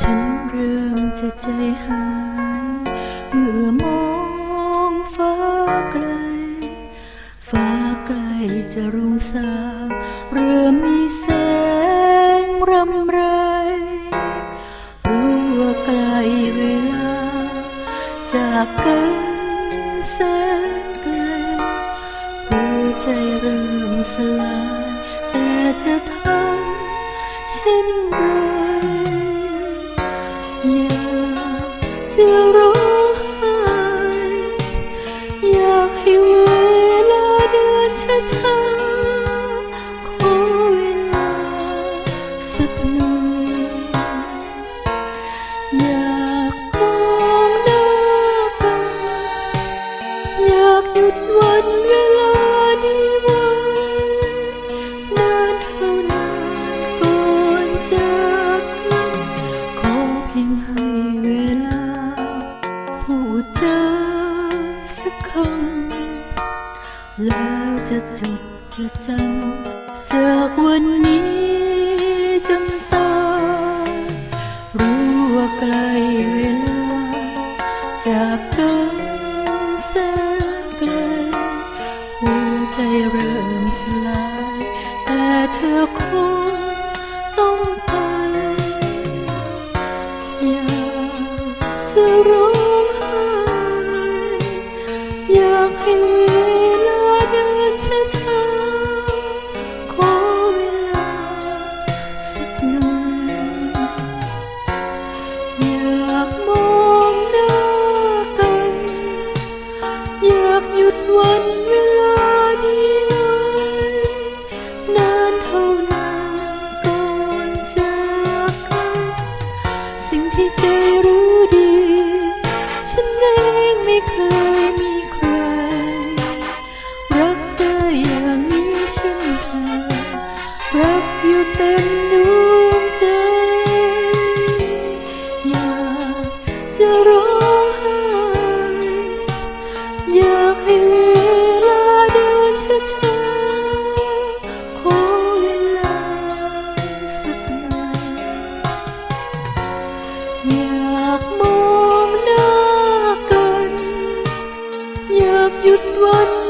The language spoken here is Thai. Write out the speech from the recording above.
ฉันเริ่มจะใจหายเมื่อมองฟ้าไกล ฟ้าใกลจะรุ่งสางเริ่มมีแสงรำไรรู้ว่าใกลเวลา จากกันแสนไกลหัวใจเริ่มสลายแต่จะทำเช่นไร อเพียงให้เวลา พูดเจอสักคำแล้วจะจดจะจำจากวันนี้จนตายรู้ว่าใกลเวลา จากกันแสนไกลหัวใจเริ่มสลาย แต่เธอคองากจะร้องไห้อยากให้เวลาเดินช้าๆขอเวลาสักหน่อยอยากมองหน้ากัน อยากหยุดวันเวลา อยากจะร้อห้อยากให้เวลาเดินช้าๆขลาสักหน่ออยากมองหน้ากัน อยากหยุดวัน